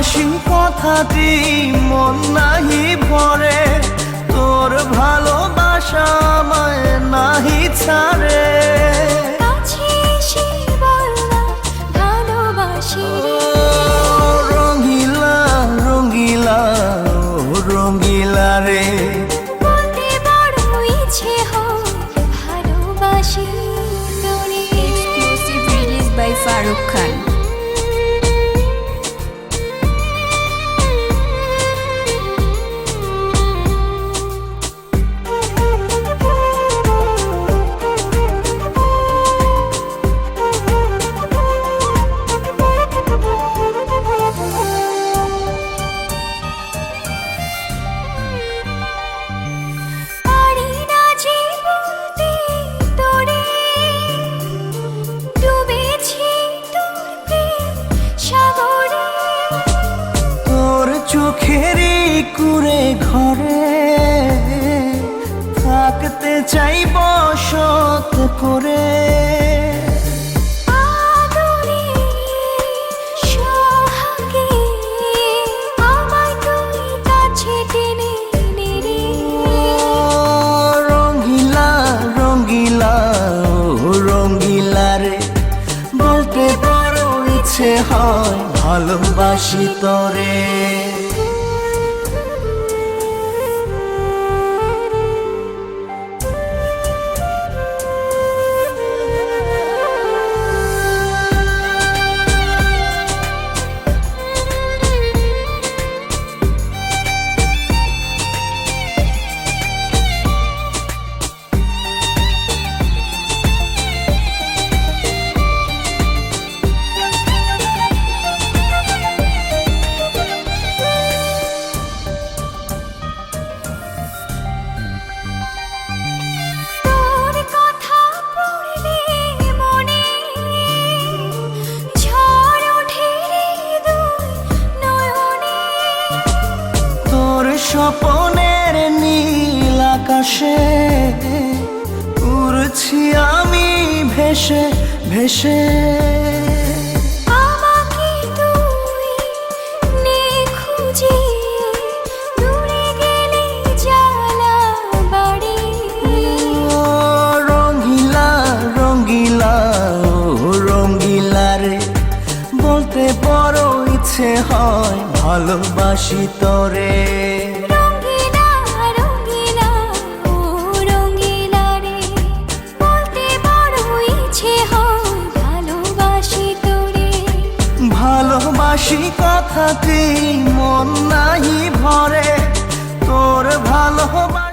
ভালোবাসি কথাটি মন নাহি ভরে। তোর ভালোবাসা আমায় নাহি ছাড়ে। রঙ্গিলা ও রঙ্গিলা রে। বড় তোর চোখেরই কুরে ঘরে থাকতে চাই বসত করে। বলতে বড় ইচ্ছে হয় ভালোবাসি তোর। স্বপনের নীল আকাশে উড়ছি আমি ভেসে ভেসে। বলতে বড় ইচ্ছে হয় ভালোবাসি তরে। হাসি কথাতেই মন নাই ভরে তোর ভালোবাসা